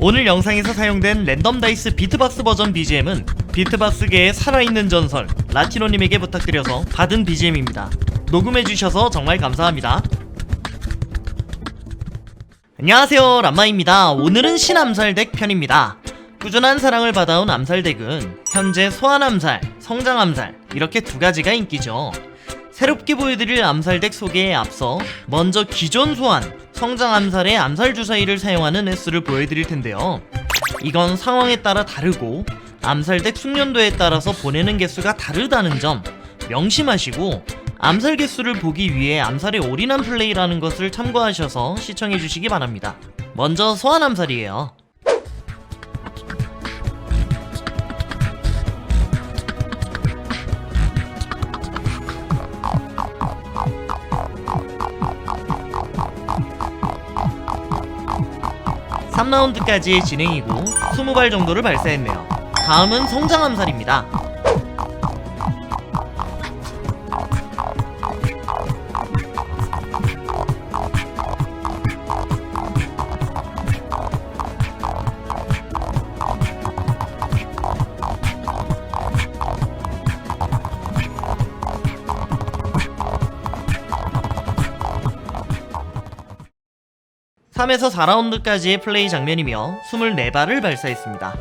오늘 영상에서 사용된 랜덤 다이스 비트박스 버전 BGM은 비트박스계의 살아있는 전설 라티노님에게 부탁드려서 받은 BGM입니다. 녹음해주셔서 정말 감사합니다. 안녕하세요 람마입니다. 오늘은 신암살덱 편입니다. 꾸준한 사랑을 받아온 암살덱은 현재 소환암살, 성장암살 이렇게 두 가지가 인기죠. 새롭게 보여드릴 암살덱 소개에 앞서 먼저 기존 소환, 성장 암살의 암살 주사위를 사용하는 횟수를 보여드릴 텐데요. 이건 상황에 따라 다르고 암살덱 숙련도에 따라서 보내는 개수가 다르다는 점 명심하시고 암살 개수를 보기 위해 암살에 올인한 플레이라는 것을 참고하셔서 시청해 주시기 바랍니다. 먼저 소환 암살이에요. 삼라운드까지의 진행이고 20발 정도를 발사했네요. 다음은 성장 암살입니다. 삼에서 4라운드까지의 플레이 장면이며 24발을 발사했습니다.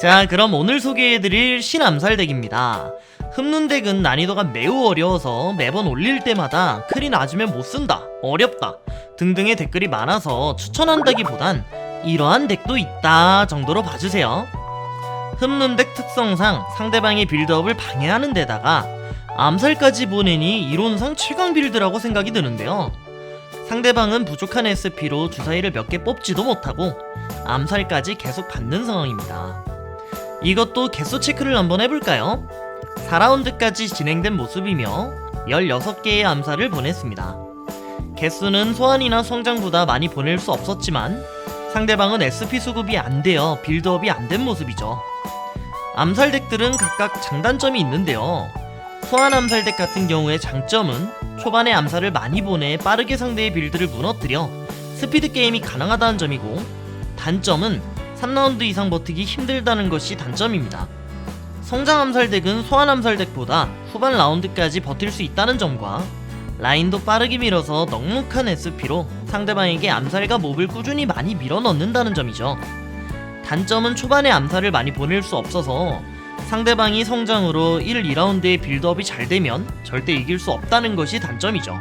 자, 그럼 오늘 소개해드릴 신암살 덱입니다. 흡는 덱은 난이도가 매우 어려워서 매번 올릴 때마다 크리 낮으면 못쓴다, 어렵다 등등의 댓글이 많아서 추천한다기보단 이러한 덱도 있다 정도로 봐주세요. 흡는 덱 특성상 상대방의 빌드업을 방해하는 데다가 암살까지 보내니 이론상 최강 빌드라고 생각이 드는데요. 상대방은 부족한 SP로 주사위를 몇 개 뽑지도 못하고 암살까지 계속 받는 상황입니다. 이것도 개수 체크를 한번 해볼까요? 4라운드까지 진행된 모습이며 16개의 암살을 보냈습니다. 개수는 소환이나 성장보다 많이 보낼 수 없었지만 상대방은 SP 수급이 안 되어 빌드업이 안 된 모습이죠. 암살 덱들은 각각 장단점이 있는데요. 소환 암살 덱 같은 경우의 장점은 초반에 암살을 많이 보내 빠르게 상대의 빌드를 무너뜨려 스피드 게임이 가능하다는 점이고 단점은 3라운드 이상 버티기 힘들다는 것이 단점입니다. 성장 암살 덱은 소환 암살 덱보다 후반 라운드까지 버틸 수 있다는 점과 라인도 빠르게 밀어서 넉넉한 SP로 상대방에게 암살과 몹을 꾸준히 많이 밀어 넣는다는 점이죠. 단점은 초반에 암살을 많이 보낼 수 없어서 상대방이 성장으로 1, 2라운드의 빌드업이 잘 되면 절대 이길 수 없다는 것이 단점이죠.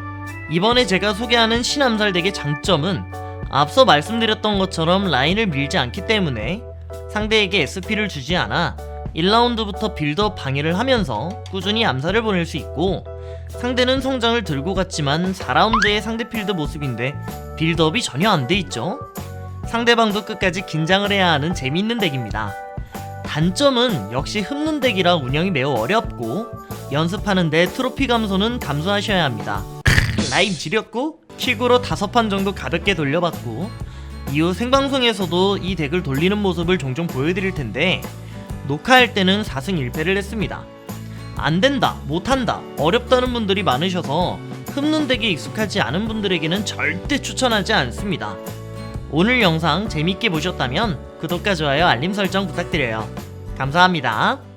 이번에 제가 소개하는 신암살 덱의 장점은 앞서 말씀드렸던 것처럼 라인을 밀지 않기 때문에 상대에게 SP를 주지 않아 1라운드부터 빌드업 방해를 하면서 꾸준히 암살을 보낼 수 있고 상대는 성장을 들고 갔지만 4라운드의 상대 필드 모습인데 빌드업이 전혀 안 돼 있죠. 상대방도 끝까지 긴장을 해야 하는 재미있는 덱입니다. 단점은 역시 흡는 덱이라 운영이 매우 어렵고 연습하는데 트로피 감소는 감수하셔야 합니다. 라임 지렸고 킥으로 다섯 판 정도 가볍게 돌려봤고 이후 생방송에서도 이 덱을 돌리는 모습을 종종 보여드릴 텐데 녹화할 때는 4승 1패를 했습니다. 안 된다, 못한다, 어렵다는 분들이 많으셔서 흡는 덱에 익숙하지 않은 분들에게는 절대 추천하지 않습니다. 오늘 영상 재밌게 보셨다면 구독과 좋아요, 알림 설정 부탁드려요. 감사합니다.